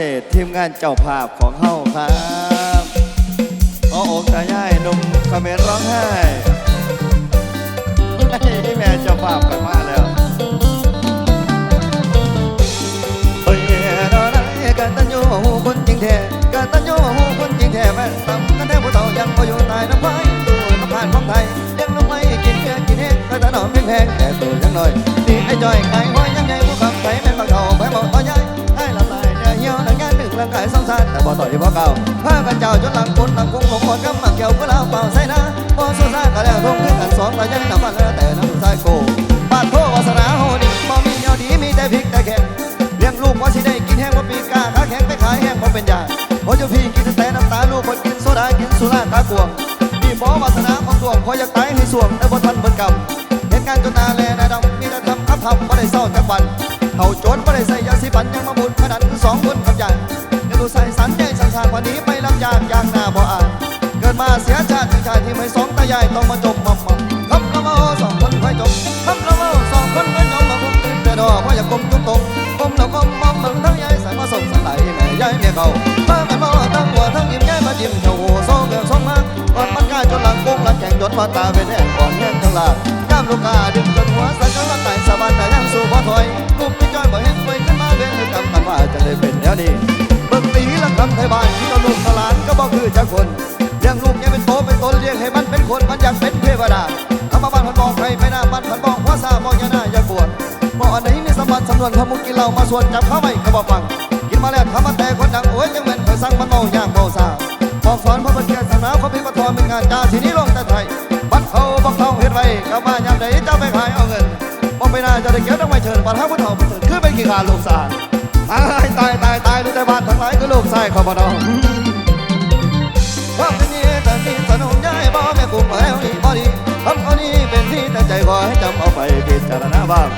เทศทีมงานเจ้าภาพของเฮาครับขออกตาย่ายนุ่มเมรร้องไห้ให้แม่เจ้าภาพกันมาแล้วเฮ้ยนอนไอ้กันตันยูหูคนจริงแท้กันตันยูหูคนจริงแท้แม่ตำกันแท้ผู้เฒ่ายังพออยู่ตายน้ำไฟตัวน้ำผ่านของไทยยังลงไปกินเพียกินเองแต่ถนอมเพียงแพงแต่ตัวยังน้อยนี่ไอ้จอยไก่ห้อยยังไงผู้ขับไทยแม่งบางเฒ่าไปบอก ร่างกายสงสันแต่บ่ต่อยบ่เก่าพากันเจ้าจนหลังคนหลังคงหลงหมดกำมักเกี่ยวก็แล้วเป่าใส่นะพอสู้ซ่าก็แล้วทุ่งขึ้นกันสองแต่ยังน้ำมันแล้วแต่น้ำใส่โกปาดโทวาสนาโหดีบ่มีเงาดีมีแต่พริกแต่แข็งเลี้ยงลูกว่าสิได้กินแห้งว่าปีกาขาแข็งไปขายแห้งบ่เป็นยาพอเจ้าพี่กินแต่น้ำตาลูกคนกินโซดากินสุราตากวงนี่บ่วาสนาของดวงพออยากตายให้สวงแต่บ่ทันเบิ่งกรรมเหตุการณ์จนนาแลนาดำมีแต่ทำอับทำบ่ได้เศร้าจักวันเขาโจรบ่ได้ใส่ยาสีฟันยังมาบุญขนาดสองคนกับใหญ่ เดี๋ยวดูใส่สันใจสังสารวันนี้ไปลำยางยางหน้าบ่อ่านเกิดมาเสียชาติชายที่ไม่สองตายายต้องมาจมมอมมอมคำละเมาสองคนค่อยจบคำละเมาสองคนค่อยจบมาคงตื่นแต่ดอกว่าอยากกลมจุกตรงกลมแล้วกลมมอมมึงทั้งยายใส่มาส่งสลายแม่ยายเมียเขามากันมาตั้งหัวทั้งยิ้มยายมาจิ้มเขียวหูโซ่เกือบสองมาก่อนมันกล้จนหลังโกงหลังแข่งจนมาตาเป็นแห้งก่อนแห้งทั้งหลาดย่ามลูกกาดึงจนหัวสักกันละไตสะบันแต่ยังสู้บ่ถอยลูกพี่จ้อยบ่เห็นไว้ขึ้นมาเว้นให้กำกันว่าจะได้เป็นแนวนี้ เบิ่งตีละคำไทยบ้านที่เราลูกตลาดก็บ่คือจักคนเลี้ยงลูกยังเป็นโตเป็นตนเลี้ยงให้มันเป็นคนมันอยากเป็นเทวดาเอามาบ้านพันบอกใครไปหน้าบ้านพันบอกว่าซาบอกย่าหน้าอย่าปวดบอกอันไหนมีสมบัติสำนวนพมุกกินเหล้ามาส่วนจับเข้าไว้ก็บ่ฟัง กินมาแล้วทำมาแต่คนดังโอ้ยยังเหม็นเคยสั่งมันเมาอย่างเมาซาบอกสอนพระบัญญัติศาสนาเขาพิปทรเป็นงานจาทีนี้ลงแต่ไทยบัดเขาบักเขาเฮ็ดไว้กลับมายามใดเจ้าไปขายเอาเงินบอกไปหน้าจะได้เกี่ยวต้องไปเชิญบัดห้าผู้เฒ่าผู้เถิดคือไปกี่ขาลูกสา ตายตายตายตายรู้แต่บ้านทั้งหลายคือลูกชายขอบดอความเป็นนี้แต่นี่สนุกย้ายบ่แม่กุ้งมาแล้วนี่บ่ดีคำเอานี้เป็นที่แต่ใจขอให้จำเอาไปพิจารณาบ้าง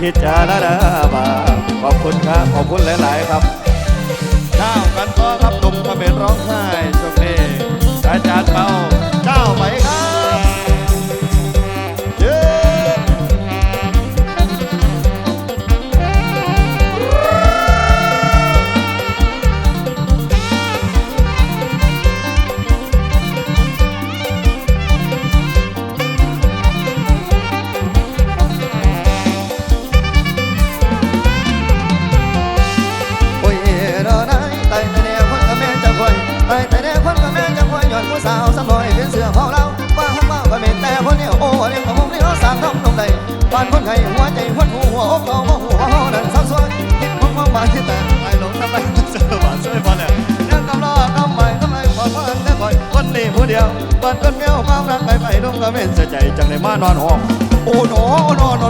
พิจารณาบ้างขอบคุณครับขอบคุณหลาย ๆ ครับเจ้าวกันต่อครับหนุ่มเขมรร้องไห้ช่วงนี้อาจารย์เปา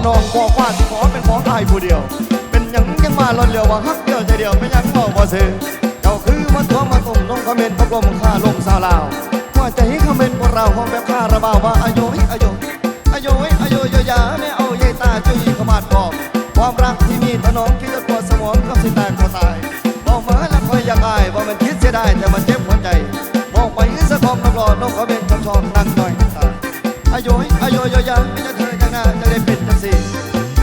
นอนองบอกว่าสิขอเป็นของไอ้ผู้เดียว เป็นหยังยังมาลอนเลียวว่าฮักเดียวใจเดียวไม่ยังบอกบ่ซื้อเจ้าคือมันตัวมาตุ่มลงคอมเมนต์พกลมค่าลงสาวลาวว่าใจคอมเมนต์พวกเราห้องแบบค่าระบาวว่าอายุอายุอายุอายุยยาไม่เอาเยตาจุยขมาดบอกความรักที่มีถนอมคิดจะปวดสมองก็สิแตกพอตายบอกมาแล้วคอยอยากอายว่ามันคิดเสียดายแต่มันเจ็บหัวใจบอกไปสะคอมน้ำร้อนนกคอมเมนต์ชอบชอบนั่งหน่อยตายอายุอายุยยาไม่จะเธอจังหน้า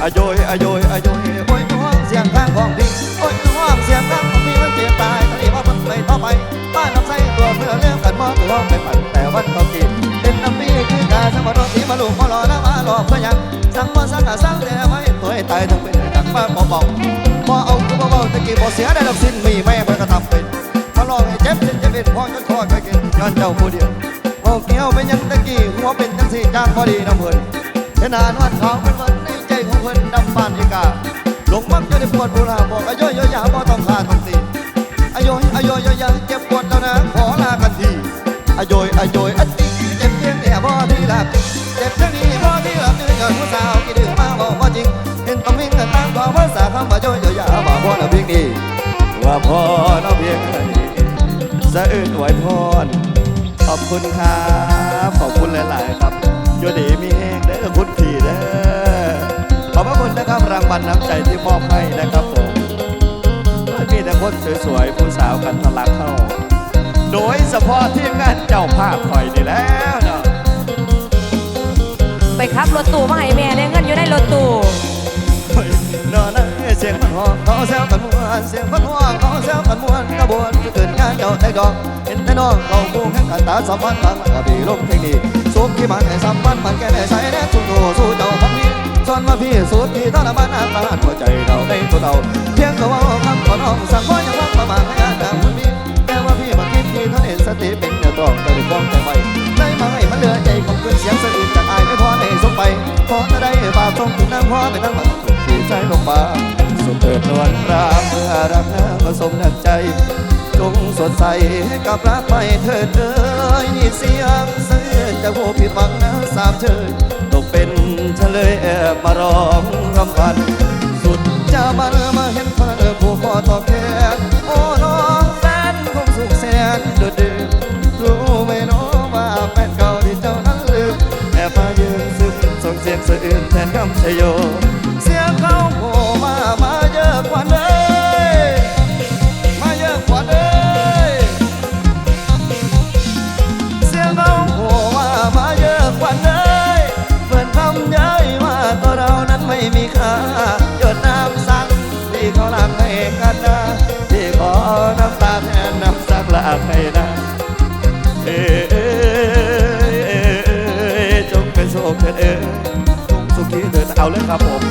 อาโยยอาโยยอาโยยโอ้ยห่วงเสียงข้างของพี่โอ้ยห่วงเสียงข้างของพี่มันเจ็บตายตอนนี้ว่ามันไปต่อไปบ้านลำไส้ตัวเพื่อเลี้ยงกันมองตัวไปฝันแต่วันต้องกินเป็นน้ำพี่คือกาสังวรสีมาลูกมาหล่อแล้วมาหล่อเพื่อยังสั่งว่าสั่งอะสั่งแต่ไม่ตัวให้ตายทั้งเป็นจังบ้าบ่บอกบ่เอาคือบ่เบาตะกี้บ่เสียได้ดอกสิ้นมีแม่ไปกระทำเป็นมาหลอกให้เจ็บสิ้นจะเป็นพ่อจนคอไปกินย้อนเจ้าผู้เดียวบ่เกี่ยวเป็นยังตะกี้หัวเป็นจังสี่จ้างพอดีน้ำเพิ่นเห็นหานวันเขาเป็นวัน เพิ่นดำปานอีกาหลงมักจะได้ปวดบุราบอกอายุยยาบ่ต้องขาต้องตีอายุอายุยยาเจ็บปวดแล้วนะขอลากันทีอายุอายุอันตีเจ็บเพียงแต่บ่ที่หลับเจ็บเท่านี้บ่ที่หลับดื้อกับผู้สาวกี่ดื้อมาบอกว่าจริงเห็นต้องวิ่งกันตามความภาษาคำว่าโยยยาบอกพ่อเราเพียงนี้ว่าพ่อเราเพียงนี้สะอื้นไหวพรขอบคุณครับขอบคุณหลาย ๆ ครับโยดีมีแห้งเด้อคุณพี่เด้อ คุณนะครับรางวัลน้ำใจที่มอบให้นะครับผมมีแต่คนสวยๆผู้สาวกันทะลักเข้า โดยเฉพาะทีมงานเจ้าภาพคอยนี่แล้วเนาะไปขับรถตู้มาให้แม่ได้เงินอยู่ในรถตู้เฮ้ยนอนนะสียงมันห้องเขาแซวกันมวนเสียงมันห้องเขาแซวกันมวนกระบวนเกิดงานเจ้าได้ดอกเห็นแต่น้องเขาคู่แข่งกันตาสัมพันธ์บางกระบี่ลงเทคนิคสุขที่มันให้สัมพันธ์มันแก่ใช้แน่ทุนโตสู้เจ้าพังนี้ สอนมาพี่สุดที่ท่านบ้านอาบ้านหัวใจเราในตัวเราเพียงแต่ว่าคำขอน้องสั่งขออย่างรักประมาณให้อาจารย์คนนี้แต่ว่าพี่มาคิดที่ท่านเห็นสติเป็นอย่าต้องแต่ดึงกองแต่ไว้ได้มาให้มันเลือใจของเพื่อนเสียงสะอื้นจากอายไม่พอให้สมไปขอจะได้บาปทรงถึงน้ำพ่อเป็นน้ำมันที่ใจลงมาสุดเถิดนวลรามเมื่อรักน้ำผสมดังใจจงสดใสให้กับรักไปเถิดเอ้ยนี่เสียงเสื่อจะโหผิดหวังนะสามเชย เป็นเลยแอบมาร้องรำพัน สุดจะบันมาเห็นเธอผู้ขอตอแทนโอ้น้องแฟนคงสุขแสนโดดเด่รู้ไหมน้องว่าแฟนเก่าที่เจ้านั้นลืมแอบมายืนซึมส่งเสียงสะอื้นแทนคำชโย เป็นสุขเถิดเอ้ยจงสุขีเถิดเอาเลยครับผม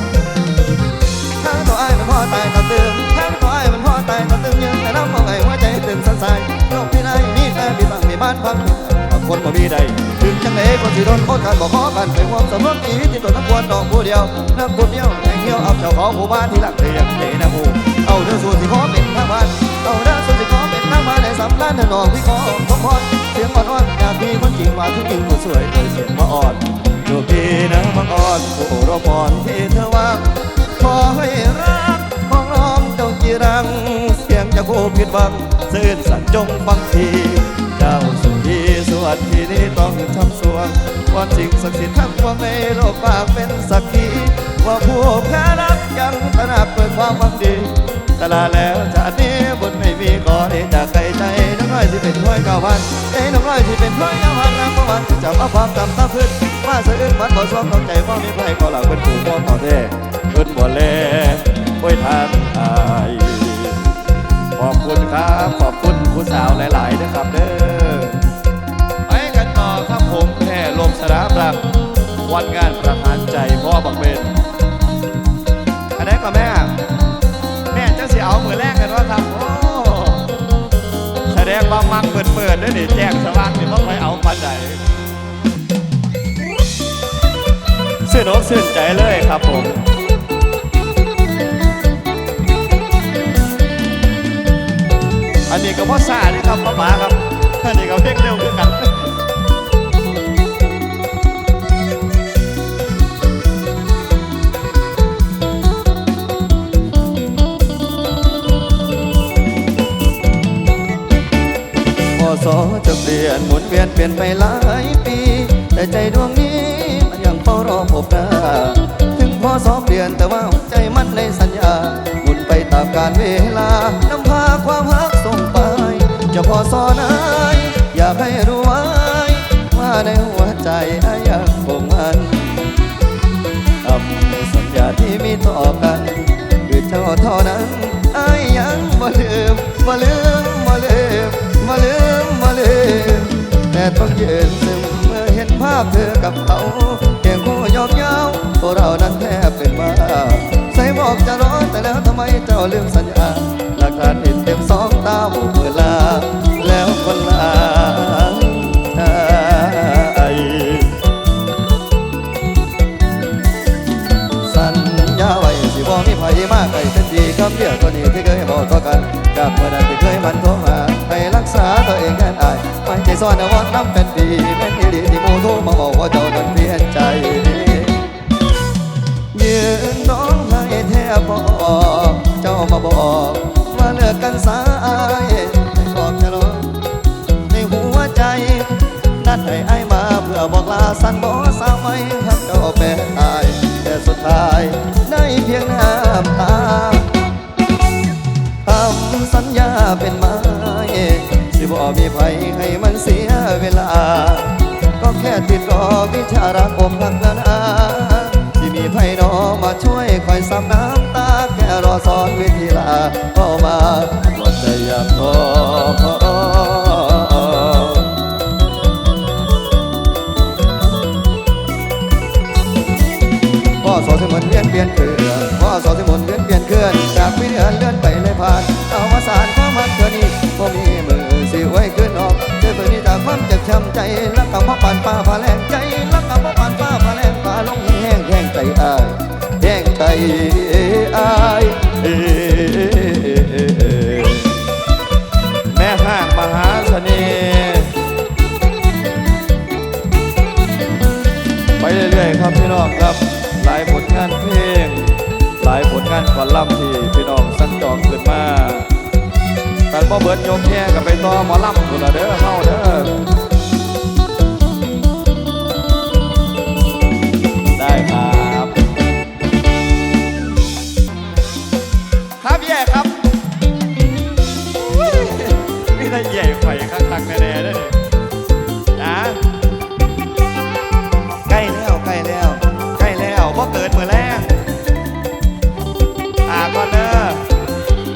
ทั้งตัวไอ้ายมันพ่อตายตาตึงทั้งตัวไอ้ายมันพ่อตายตาตึงยังแต่น้ำมองไอ้หัวใจตื่นสั่นสายโลกที่ไหนมีแต่มีบังมีบ้านพังบางคนบ่มีใดถึงจังไหนคนสิโดนโคตรกันบอกขอกันไปความสมอชีวิตที่ตัวนักบวชดอกผู้เดียวนักบุญเดียวแห่งเดียวเอาเจ้าของหมู่บ้านที่หลักเรียงเจนะหมู่เอาเรื่องส่วนที่ขอเป็นทางบ้านเอาเรื่องส่วนที่ขอเป็นทางบ้านในสำคัญถนอมที่ขอสมพรเสียงอ่อนๆอยากมีคนจริงว่าทุกจริงผู้สวยโดยเสียงมาอ่อน จูบดีนะมังอ่อนผู้รบพรที่เธอวางขอให้รักของน้องเจ้าจีรัง เสียงจะผู้ผิดหวังซื่นสัตย์จงฟังทีเจ้าสุขีสวัสดีนี้ต้องทำสวงวันสิ่งศักดิ์สิทธิ์ทั้งปวงในโลกปากเป็นสักขีว่าผู้แพ้รักยังตระหนักเปิดความหวังดีตลาแล้วจากนี้บนไม่มีก่อได้จากใครใจน้องน้อยที่เป็นถ้วยเก้าพันเอ้น้องน้อยที่ เป็นถ้วยเก้าพันแล้วก็วันจะมาความจำตาพื้นว่าสะอื้นมันบ่สวมเข้าใจว่ามีไผก็หลังเป็นผู้พ่อต่อเท่เพิ่นบ่แลโอ้ยทางอายขอบคุณครับขอบคุณผู้สาวหลายๆนะครับเด้อไปกันต่อครับผมแค่ลมสนามรักวันงานประหารใจพ่อบักเบนอันนี้ก็แม่ ว่ามักเปิดเปิดด้วยนี่แจ้งสว่างนี่ต้องไปเอาปันใดสื่อนอกสื่นใจเลยครับผมอันนี้ก็พ่อซานี่ครับพ่อหมาครับอันนี้ก็เพ่งเร็วขึ้นกัน พอสอจะเปลี่ยนหมุนเวียนเปลี่ยนไปหลายปี แต่ใจดวงนี้มันยังเฝ้ารอพบหน้ถึงพอสอเปลี่ยนแต่ว่าใจมันในสัญญาหมุนไปตามกาลเวลานำพาความรักส่งไป จะพอสอไหนอยากให้รู้ไว้ว่าในหัวใจอายังคงมันคำสัญญาที่มีต่อกันคือเจ้าเท่านั้นอายยังบ่ลืมบ่ลืม ต้องยืนซึมเมื่อเห็นภาพเธอกับเขาเพียงคู่ยอกเย้าพวกเรานั้นแทบเป็นบ้าใส่บอกจะรอแต่แล้วทำไมเจ้าลืมสัญญาหลักฐานเห็นเต็มสองตาบุกเวลา แล้วคนลาใจสัญญาไว้สิบ่มีไผมากไกลเส้นดีคำเดียวตัวนี้ที่เคยบอกต่อกันจากเมื่อนั้นที่เคยมันโทรมาให้ รักษาตัวเองแค่อายไม่ใจซ่อนเอาว่าน้ำเป็นดีแม่นอีหลีที่หมูโทมาบอกว่าเจ้านั้นเปลี่ยนใจยืนร้องไห้แทบบอกเจ้ามาบอกว่าเลิกกันสายให้บอกจะรอในหัวใจนัดให้ไอ้ายมาเพื่อบอกลาสันบอสาวไม่ฮักเจ้าแม่ตายแต่สุดท้ายได้เพียงน้ำตาทำสัญญาเป็น บ่มีไผให้มันเสียเวลา ก็แค่ติดรอวิชารักอมพักนานาที่มีไผนอมาช่วยคอยซับน้ำตา แค่รอสอนวิธีลาเข้ามาหมดใจอยากขอพ่อสอนสมุนเวียนเปลี่ยนเกลือนพ่อสอนสมุนเวียนเปลี่ยนเคลื่อนจากวิเดือนเลื่อนไปเลยผ่านเอาวสานความมันเกินนี้พ่มี ช้ำใจรักกับพ่อปานป้าพาแรงใจรักกับพ่อปานป้าพาแรงป้าลงแห้งแห้งใจอายแห้งใจอายแม่ห้างมหาเสน่ห์ไปเรื่อยๆครับพี่น้องครับ หลายผลงานเพลง หลายผลงานกอลัมน์ที่พี่น้องสั่งจองขึ้นมาการบ่เบิดโยกแย่กับไปต่อหมอลำคุณละเด้อเฮาเด้อ ได้ครับ ครับแย่ครับมีแต่ใหญ่ไฟคักๆแน่ๆเด้อนะใกล้แล้วใกล้แล้วใกล้แล้วพอเกิดเมื่อแรกอาก่อนเด้อ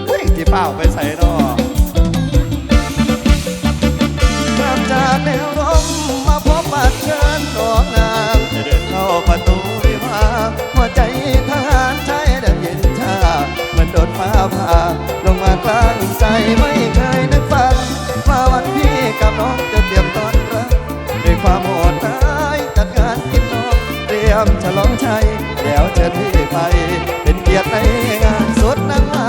เฮ้ยที่เป้าไปใส่นอกจากแนวร่มมาพบบัดเชิญนองนา ประตูวิวาหัวใจทหารใชายเดินเย็นชาเหมือนโดนฟ้าผ่าลงมากลางใจไม่เคยนึกฝันว่าวันพี่กับน้องจะเตรียมตอนรับด้วยความโหดร้ายจัดงานกินนองเตรียมฉลองชัยแล้วเชิญพี่ไป เป็นเกียรติในงานสุดนางงา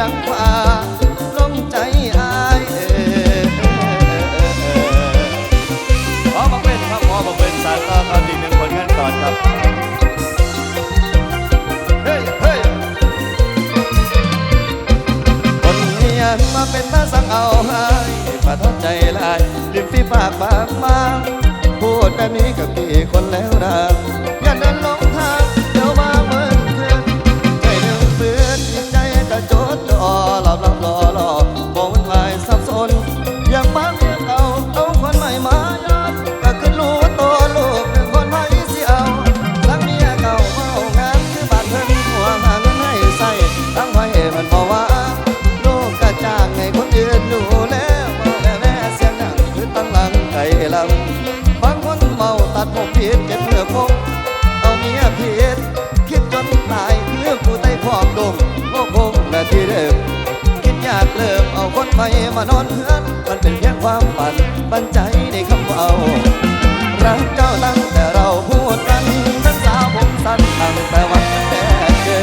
ดังฟ้าลงใจอายเออขอบังเวนครับขอบังเวนสายตารับอีกหนึ่งคนกันก่อนครับเฮ้ยเฮ้ยคนเมียมาเป็นมาสังเอาให้ประทอบใจลายดิมฝีปากบางมาพูดแบบนี้กับพี่คนแล้วนะ นเจ็บเพื่อคงเอาเมียผิดคิดจนตายเลือกผู้ใต้ควอกดงโมคงและที่เดิมคิดอยากเลิกเอาคนไปมานอนเพื่อน มันเป็นเพียงความฝันบันใจในคำเอารักเจ้าตั้งแต่เราพูดกันทั้งสาวผมสั้นตั้งแต่วันแรกเจอ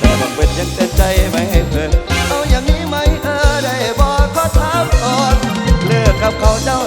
ต่บังเอิญยังเต็มใจไม่ให้เธอเอาอย่างนี้ไหมเออได้บอกขอถามก่อนเลิกกับเขาเจ้า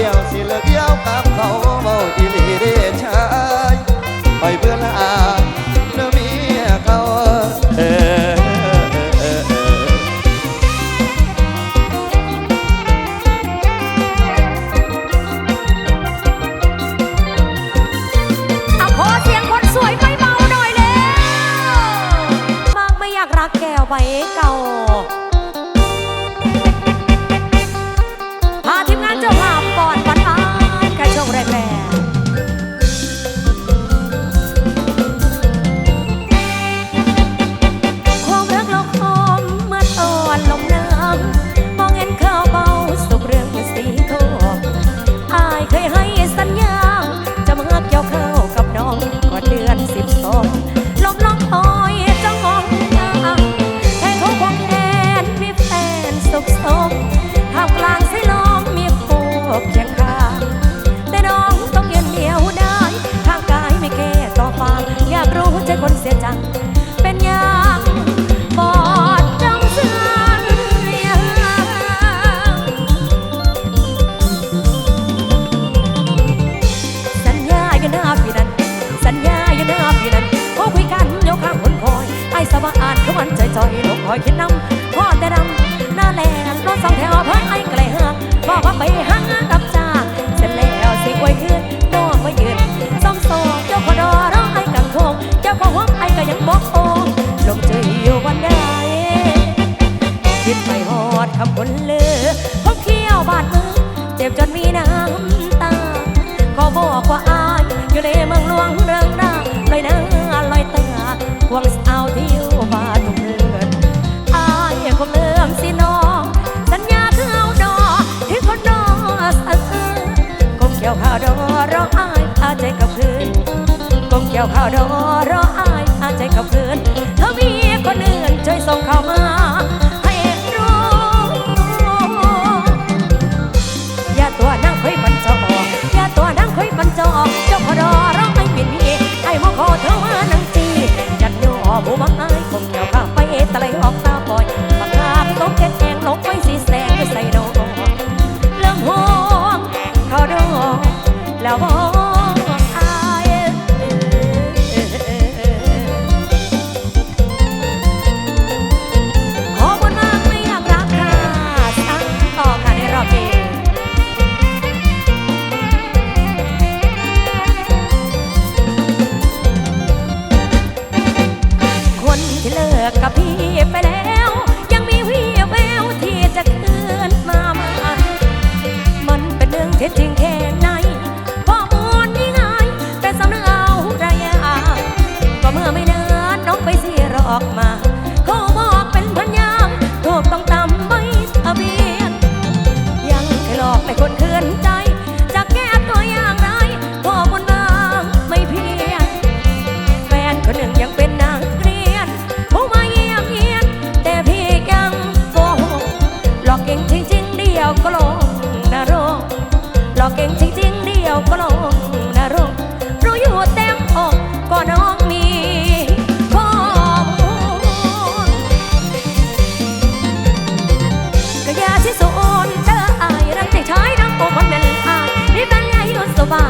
Dios. ยวเข้าดอรออายอาใจเขาเพื่อนเธอมีคนอื่นช่วยส่งเข้ามา ให้รู้ อย่าตัวนั่งคุยมันจะออกอย่าตัวนั่งคุยมันจะออกเจ้าพอรอร้องไอ้เป็นนี้ไอ้มอขอเธอว่านังจีจัดโย่ผู้บังไอ้ผมเกี่ยวขาไปตะเลง ¡Qué pedazo! ตัา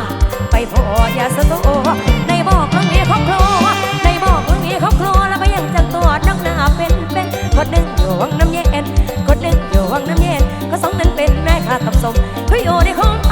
ไปพอย่าสตัวในบอกเรื่องนี้รอบครัวในบอกเรื่องนี้รอบครัวแล้วไปยังจังตัวนักหนาเป็นเป็นกดหนึ่งอยู่วังน้ำเย็นกดหนึ่งอยู่วังน้ำเย็นก็สองนั้นเป็นแม่ข้ากับสมคุยโอในคง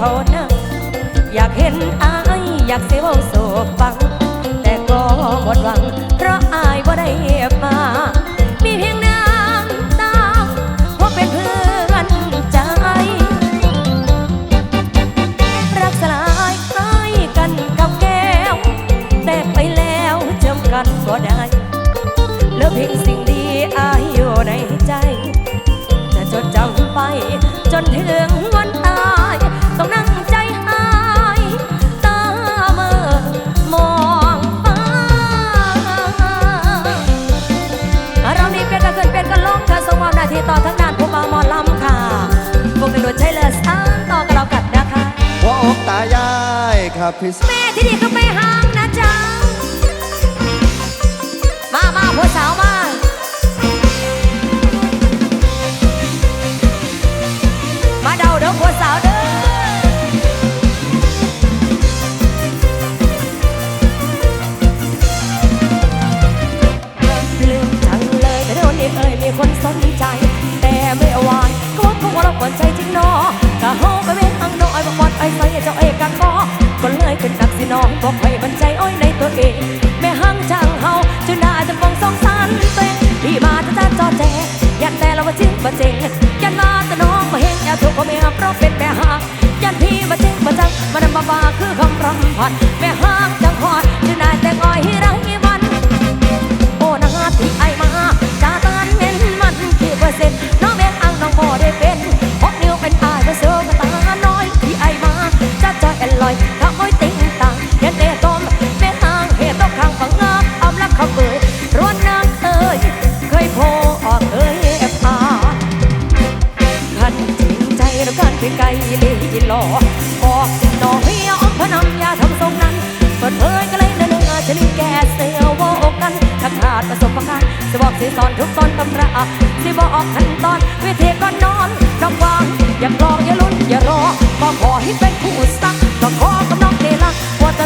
ขานั่งอยากเห็นอายอยากเสวาโศกฟัง แต่ก็หมดหวัง เพราะอายบ่ได้มา มีเพียงน้ำตาเพราะเป็นเพื่อนใจ รักสลายคล้ายกันกับแก้ว แตกไปแล้วจำกันก็ได้แล้วเพียงสิ่งดีอายอยู่ในใจ จะจดจำไปจนถึง เลสตางต่อกับเรากัดนะคะหัวอกตายายครับพี่แม่ที่ดีก็ไม่ห้างนะจ๊ะมามาหัวสาวมา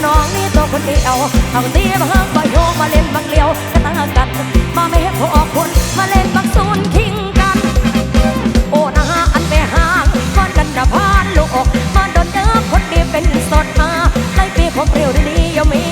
น้องนี่ตัวคนเดียวเอาตีมาเฮิงก็โยมาเล่นบางเลียวกันตากันมาไม่ให้พอออกคนมาเล่นบางศูนย์คิงกัน โอ้นะอันไปห้างก้อนกันดาพานลูกออกมาโดนเนื้อคนดีเป็นสดมาไล่ปีผมเรียวดีๆยังมี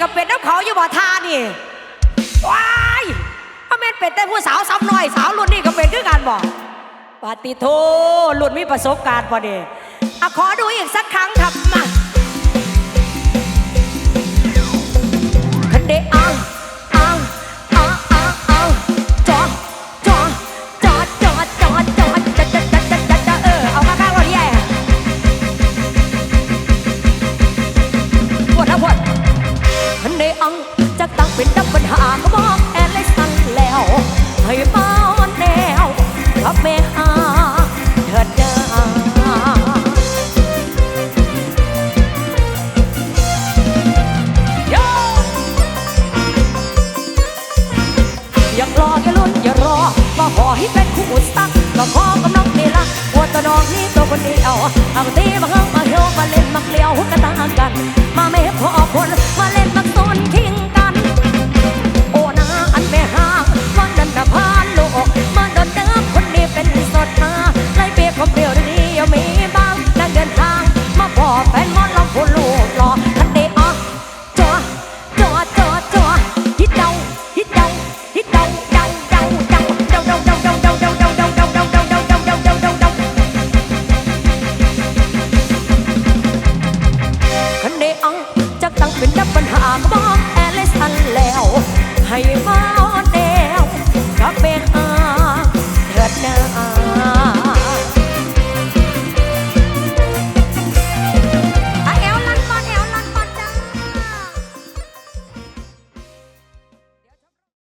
ก็เป็นน้ำขาอยู่บ่ทานี่ว้ายถ้าแม่เป็นแต่ผู้สาวซ้ำหน่อยสาวรุ่นนี่ก็เป็นคือกันบ่ปฏิโทรุ่นมีประสบการณ์พอดีอะขอดูอีกสักครั้งครับมาคันเด เอาตีมาเฮิงมาเฮียวมาเล่นมาเกลียวกระตากัน